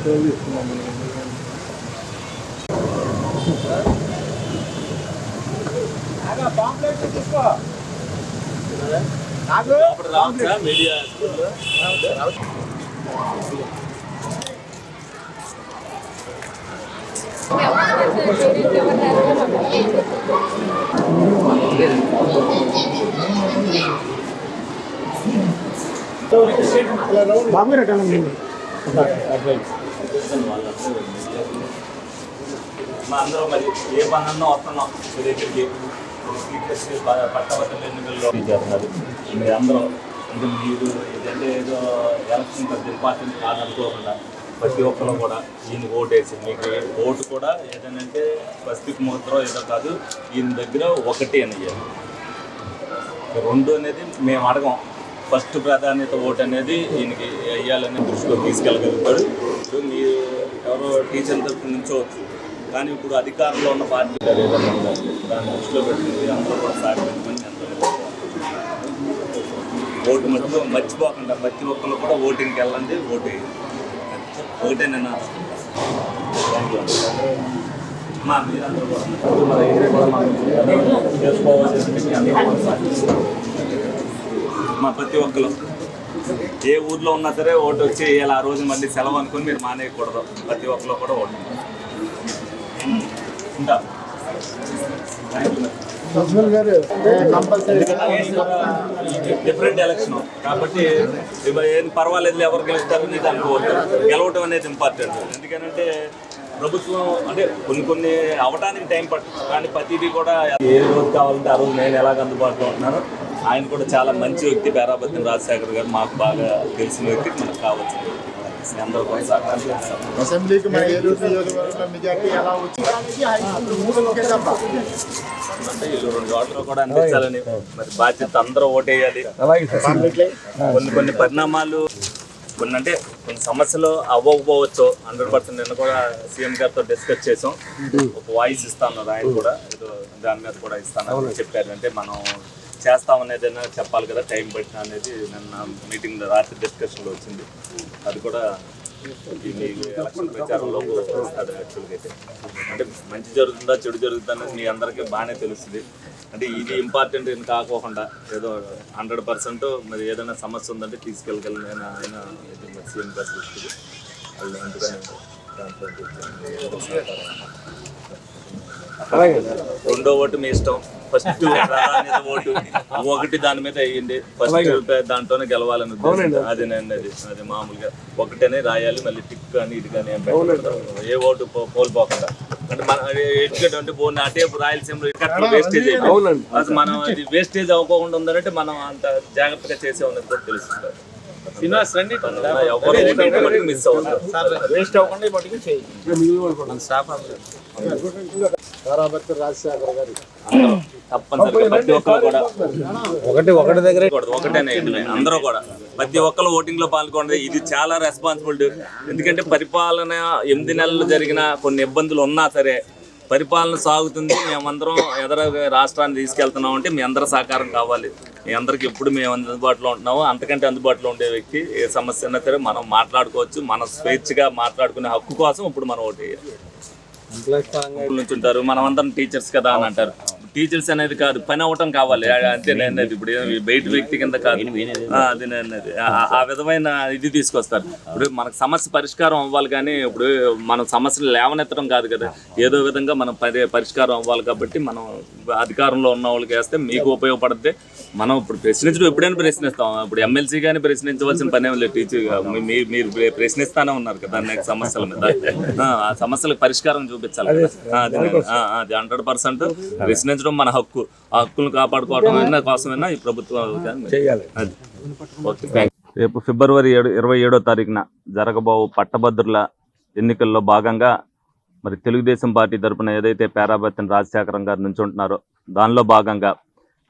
ఫోటోలు తీసుకున్నాం బాబు గారు అట్లా మా అందరం మరి ఏ పని వస్తున్నాం మీ దగ్గరికి టీచర్స్ పట్టభద్రుల ఎన్నికల్లో చేస్తున్నారు. మీరు అందరూ ఇది మీరు ఏదంటే ఏదో ఎలక్షన్ పెద్ద ఇంపార్టెంట్ కాదనుకోకుండా ప్రతి ఒక్కరు కూడా ఈయన ఓటేసి మీకు ఓటు కూడా ఏదనంటే స్వస్తిక్ ముద్ర ఏదో కాదు ఈయన దగ్గర ఒకటి అని రెండు అనేది మేము అడగం. ఫస్ట్ ప్రాధాన్యత ఓటు అనేది దీనికి వేయాలని దృష్టిలో తీసుకెళ్ళగలుగుతాడు. ఇప్పుడు మీరు ఎవరో టీచర్ తరపు నుంచోవచ్చు. కానీ ఇప్పుడు అధికారంలో ఉన్న పార్టీ ఏదైనా ఉండాలి దాన్ని దృష్టిలో పెట్టుకుని అందరూ కూడా సహకరించమని అందరూ ఓటు మటుకు మర్చిపోకుండా ప్రతి ఒక్కరు కూడా ఓటింగ్కి వెళ్ళండి ఓటు వేయండి. ఒకటే నేను మా మీరందరూ కూడా. ఇప్పుడు ఏరియా కూడా మనం చేసుకోవాల్సింది మీ ప్రతి ఒక్కరు. ఏ ఊర్లో ఉన్నా సరే ఓటు వచ్చి ఇలా ఆ రోజు మళ్ళీ సెలవు అనుకుని మీరు మానేయకూడదు. ప్రతి ఒక్కరు కూడా ఓటు. కంపల్సరీ డిఫరెంట్ ఎలక్షన్ కాబట్టి ఏం పర్వాలేదు ఎవరు గెలుస్తారు అనేది అనుకోవద్దు. గెలవటం అనేది ఇంపార్టెంట్ ఎందుకంటే ప్రభుత్వం అంటే కొన్ని కొన్ని అవడానికి టైం పడుతుంది. కానీ ప్రతిదీ కూడా ఏ రోజు కావాలంటే ఆ రోజు నేను ఎలాగ అందుబాటులో ఉంటున్నానో ఆయన కూడా చాలా మంచి వ్యక్తి పేరాబత్తిన రాజశేఖర్ గారు మాకు బాగా తెలిసిన వ్యక్తి మనకు వ్యక్తి అందరూ అసెంబ్లీకి మన ఏలూరు నియోజకవర్గంలో మెజార్టీ ఎలా వచ్చింది? రెండు ఓట్లు కూడా అందించాలని మరి బాధ్యత అందరూ ఓటేయాలి. కొన్ని కొన్ని పరిణామాలు కొన్ని అంటే కొన్ని సమస్యలు అవ్వకపోవచ్చు. హండ్రెడ్ పర్సెంట్ నిన్న కూడా సీఎం గారితో డిస్కస్ చేసాం. ఒక వాయిస్ ఇస్తాను ఆయన కూడా. ఏదో దాని మీద కూడా ఇస్తాను చెప్పారు. అంటే మనం చేస్తామనేది చెప్పాలి కదా టైం పట్టిన అనేది నిన్న మీటింగ్ రాత్రి డిస్కషన్లో వచ్చింది. అది కూడా ఎలక్షన్ ప్రచారంలో వస్తుంది యాక్చువల్గా అయితే. అంటే మంచి జరుగుతుందా చెడు జరుగుతుందా అనేది మీ అందరికీ బాగానే తెలుస్తుంది. అంటే ఇది ఇంపార్టెంట్ ఏం కాకోకుండా ఏదో హండ్రెడ్ పర్సెంట్ మరి ఏదైనా సమస్య ఉందంటే తీసుకెళ్ళగలను నేను ఆయన సీఎం గారు దృష్టికి వాళ్ళు అందుకని రెండో ఓటు మీ ఇష్టం. First vote. ఒకటి దాని మీద వేయండి. ఫస్ట్ దాంట్లోనే గెలవాలని ఉద్దేశం. అది నేను అది అది మామూలుగా ఒకటనే రాయాలి మళ్ళీ టిక్ అని ఇది కానీ ఏం ఓటు కోల్పోకుండా అంటే మన ఎడ్యుకేట్ అంటే పోనీ అటే రాయలసీమలో వేస్టేజ్ అసలు మనం అది వేస్టేజ్ అవ్వకుండా ఉందంటే మనం అంత జాగ్రత్తగా చేసే ఉన్నది కూడా తెలుస్తుంది. శ్రీనివాస్ రండి. మిస్ వేస్ట్ అవ్వకుండా రాజశేఖర్ గారు. తప్పనిసరిగా ప్రతి ఒక్కరు కూడా ఒకటి ఒకటి దగ్గర. ఒకటేనే. అందరూ కూడా. ప్రతి ఒక్కరు ఓటింగ్లో పాల్గొనడం ఇది చాలా రెస్పాన్సిబిలిటీ ఎందుకంటే పరిపాలన ఎనిమిది నెలలు జరిగిన కొన్ని ఇబ్బందులు ఉన్నా సరే పరిపాలన సాగుతుంది. మేమందరం ఎదర రాష్ట్రాన్ని తీసుకెళ్తున్నాం అంటే మీ అందరి సహకారం కావాలి. మీ అందరికి ఎప్పుడు మేము అందుబాటులో ఉంటున్నామో అంతకంటే అందుబాటులో ఉండే వ్యక్తి ఏ సమస్య అయినా సరే మనం మాట్లాడుకోవచ్చు. మన స్వేచ్ఛగా మాట్లాడుకునే హక్కు కోసం ఇప్పుడు మనం ఓటు వేయాలి. నుంచి ఉంటారు. మనం అందరం టీచర్స్ కదా అని అంటారు. టీచర్స్ అనేది కాదు పని అవ్వటం కావాలి. అంతే నేను అనేది ఇప్పుడు బయట వ్యక్తి కింద కాదు. అది ఆ- విధమైన ఇది తీసుకొస్తారు. ఇప్పుడు మనకు సమస్య పరిష్కారం అవ్వాలి కానీ ఇప్పుడు మనం సమస్యలు లేవనెత్తడం కాదు కదా. ఏదో విధంగా మనం పరి పరిష్కారం అవ్వాలి కాబట్టి మనం అధికారంలో ఉన్న వాళ్ళకి వేస్తే మీకు ఉపయోగపడితే మనం ఇప్పుడు ప్రశ్నించడం ఎప్పుడైనా ప్రశ్నిస్తాం. ఇప్పుడు ఎమ్మెల్సీ కానీ ప్రశ్నించవలసిన పని ఏం లేదు టీచర్ మీరు మీరు ప్రశ్నిస్తానే ఉన్నారు కదా అనేక సమస్యల మీద. ఆ, సమస్యలకు పరిష్కారం చూపించాలి అది హండ్రెడ్ పర్సెంట్ ప్రశ్నించడం మన హక్కు. ఆ హక్కులను కాపాడుకోవడం అయినా కోసమైనా ఈ ప్రభుత్వం అది. రేపు ఫిబ్రవరి ఏడు ఇరవై ఏడో తారీఖున జరగబో పట్టభద్రుల ఎన్నికల్లో భాగంగా మరి తెలుగుదేశం పార్టీ తరపున ఏదైతే పేరాబత్తన్ రాజశేఖరం గారు నుంచి ఉంటున్నారో దానిలో భాగంగా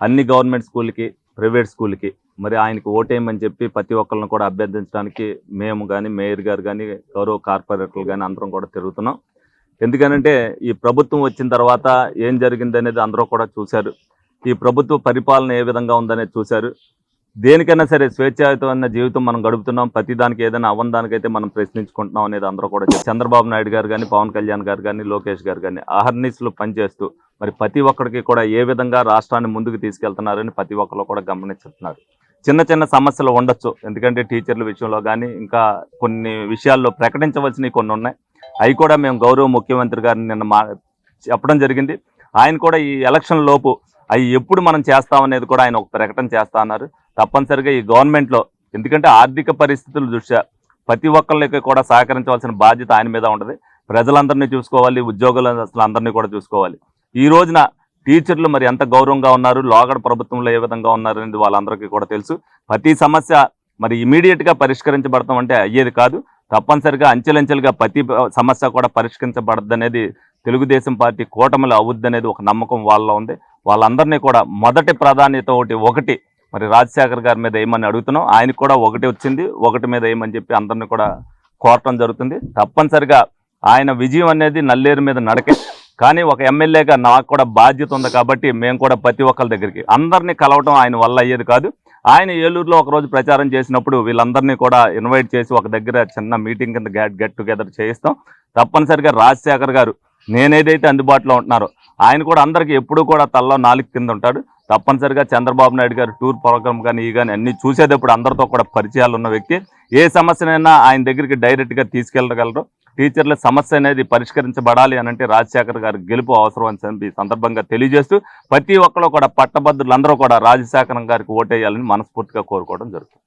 అన్ని గవర్నమెంట్ స్కూల్కి ప్రైవేట్ స్కూల్కి మరి ఆయనకు ఓటేయమని చెప్పి ప్రతి ఒక్కరిని కూడా అభ్యర్థించడానికి మేము కానీ మేయర్ గారు కానీ గౌరవ కార్పొరేటర్లు కానీ అందరం కూడా తిరుగుతున్నాం. ఎందుకనంటే ఈ ప్రభుత్వం వచ్చిన తర్వాత ఏం జరిగింది అనేది అందరూ కూడా చూశారు. ఈ ప్రభుత్వ పరిపాలన ఏ విధంగా ఉందనేది చూశారు. దేనికైనా సరే స్వేచ్ఛాయుతమైన జీవితం మనం గడుపుతున్నాం. ప్రతి దానికి ఏదైనా అవ్వని దానికైతే మనం ప్రశ్నించుకుంటున్నాం అనేది అందరూ కూడా చంద్రబాబు నాయుడు గారు కానీ పవన్ కళ్యాణ్ గారు కానీ లోకేష్ గారు కానీ అహర్నిస్లు పనిచేస్తూ మరి ప్రతి ఒక్కరికి కూడా ఏ విధంగా రాష్ట్రాన్ని ముందుకు తీసుకెళ్తున్నారని ప్రతి ఒక్కరు కూడా గమనిస్తున్నారు. చిన్న చిన్న సమస్యలు ఉండొచ్చు. ఎందుకంటే టీచర్ల విషయంలో కానీ ఇంకా కొన్ని విషయాల్లో ప్రకటించవలసినవి కొన్ని ఉన్నాయి. అవి కూడా మేము గౌరవ ముఖ్యమంత్రి గారిని నిన్న మా చెప్పడం జరిగింది. ఆయన కూడా ఈ ఎలక్షన్ లోపు అవి ఎప్పుడు మనం చేస్తామనేది కూడా ఆయన ఒక ప్రకటన చేస్తా అన్నారు. తప్పనిసరిగా ఈ గవర్నమెంట్లో ఎందుకంటే ఆర్థిక పరిస్థితుల దృష్ట్యా ప్రతి ఒక్కళ్ళకి కూడా సహకరించవలసిన బాధ్యత ఆయన మీద ఉంటుంది. ప్రజలందరినీ చూసుకోవాలి ఉద్యోగుల అందరినీ కూడా చూసుకోవాలి. ఈ రోజున టీచర్లు మరి ఎంత గౌరవంగా ఉన్నారు లోగడ ప్రభుత్వంలో ఏ విధంగా ఉన్నారు అనేది వాళ్ళందరికీ కూడా తెలుసు. ప్రతి సమస్య మరి ఇమీడియట్గా పరిష్కరించబడతాం అంటే అయ్యేది కాదు. తప్పనిసరిగా అంచెలంచెలుగా ప్రతి సమస్య కూడా పరిష్కరించబడద్దనేది తెలుగుదేశం పార్టీ కూటమిలో అవుద్దనేది ఒక నమ్మకం వాళ్ళలో ఉంది. వాళ్ళందరినీ కూడా మొదటి ప్రాధాన్యత ఒకటి ఒకటి మరి రాజశేఖర్ గారి మీద ఏమని అడుగుతున్నాం ఆయనకు కూడా ఒకటి వచ్చింది ఒకటి మీద ఏమని చెప్పి అందరిని కూడా కోరటం జరుగుతుంది. తప్పనిసరిగా ఆయన విజయం అనేది నల్లేరు మీద నడకే. కానీ ఒక ఎమ్మెల్యేగా నాకు కూడా బాధ్యత ఉంది కాబట్టి మేము కూడా ప్రతి ఒక్కరి దగ్గరికి అందరినీ కలవటం ఆయన వల్ల అయ్యేది కాదు. ఆయన ఏలూరులో ఒక రోజు ప్రచారం చేసినప్పుడు వీళ్ళందరినీ కూడా ఇన్వైట్ చేసి ఒక దగ్గర చిన్న మీటింగ్ కింద గెట్ గెట్ టుగెదర్ చేయిస్తాం. తప్పనిసరిగా రాజశేఖర్ గారు నేనేదైతే అందుబాటులో ఉంటున్నారో ఆయన కూడా అందరికీ ఎప్పుడూ కూడా తల్లో నాలుగు కింద ఉంటాడు. తప్పనిసరిగా చంద్రబాబు నాయుడు గారు టూర్ ప్రోగ్రామ్ కానీ ఈ కానీ అన్ని చూసేటప్పుడు అందరితో కూడా పరిచయాలు ఉన్న వ్యక్తి. ఏ సమస్యనైనా ఆయన దగ్గరికి డైరెక్ట్గా తీసుకెళ్ళగలరు. టీచర్ల సమస్య అనేది పరిష్కరించబడాలి అని అంటే రాజశేఖర్ గారు గెలుపు అవసరం అని చెప్పి ఈ సందర్భంగా తెలియజేస్తూ ప్రతి ఒక్కరు కూడా పట్టభద్రులందరూ కూడా రాజశేఖరం గారికి ఓటేయాలని మనస్ఫూర్తిగా కోరుకోవడం జరుగుతుంది.